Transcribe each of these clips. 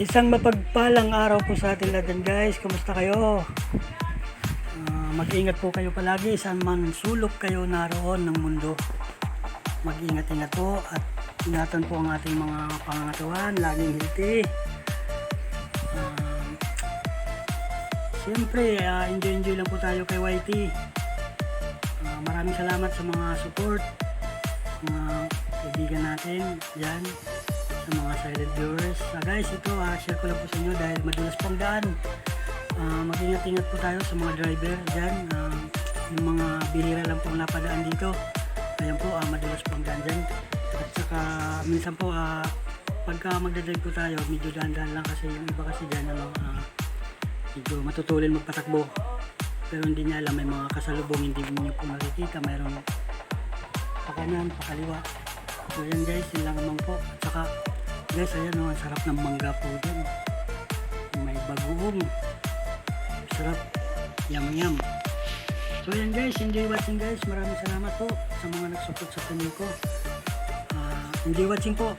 Isang mapagpalang araw po sa atin lahat guys. Kumusta kayo? Ah, mag-ingat po kayo palagi saan man sulok kayo naroon ng mundo. Mag-ingat-ingat po at ingatan po ang ating mga pangangatawan. Laging healthy. Ah, Siyempre, ah, enjoy-enjoy lang po tayo kay YT. Ah, maraming salamat sa mga support, mga kaibigan natin dyan, sa mga silent viewers. Ah, guys, ito, ah, share ko lang po sa inyo dahil madulas pong daan. Ah, mag-ingat-ingat po tayo sa mga driver dyan. Ah, yung mga bihira lang pong napadaan dito. Ayan po, ah, madulas pong daan dyan. At saka, minsan po, ah, pagka magdadrive po tayo, medyo dahan-dahan lang kasi yung iba kasi dyan, ano, ah, medyo matutulin magpatakbo. Pero hindi niya alam, may mga kasalubong hindi niyo po makikita. Mayroong pakanan, pakaliwa. So yan guys, yun lang naman po. At saka, guys, ayan o, ang sarap ng mangga po dyan. May bagoong. Sarap. Yum yum. So yan guys, enjoy watching guys. Maraming salamat po sa mga nagsupport sa channel ko. Ah, enjoy watching po.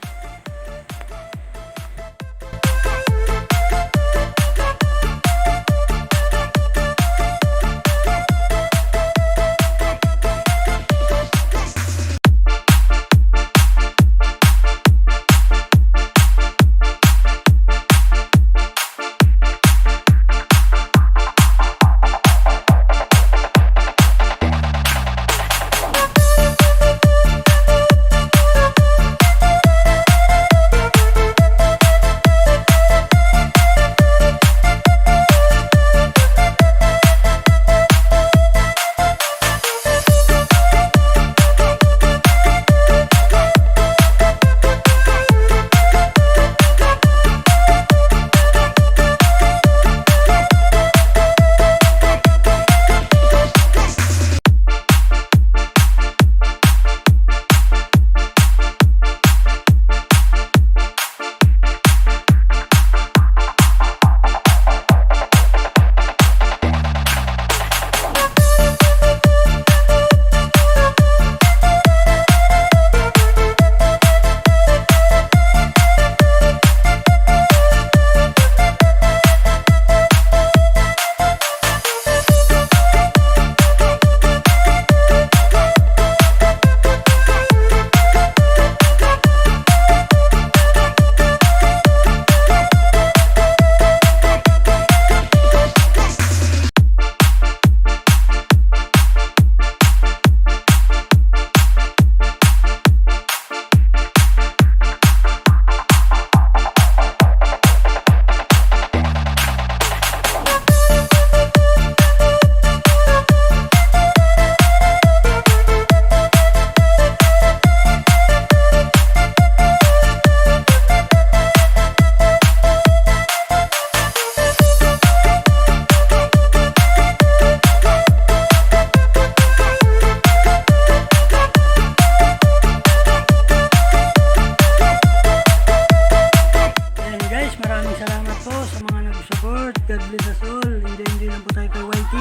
YT.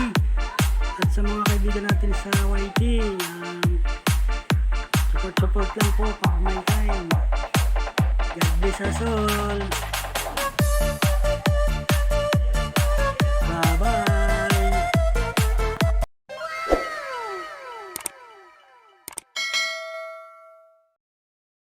At sa mga kaibigan natin sa YT, um, support, support lang po. Pag may time. God bless us all.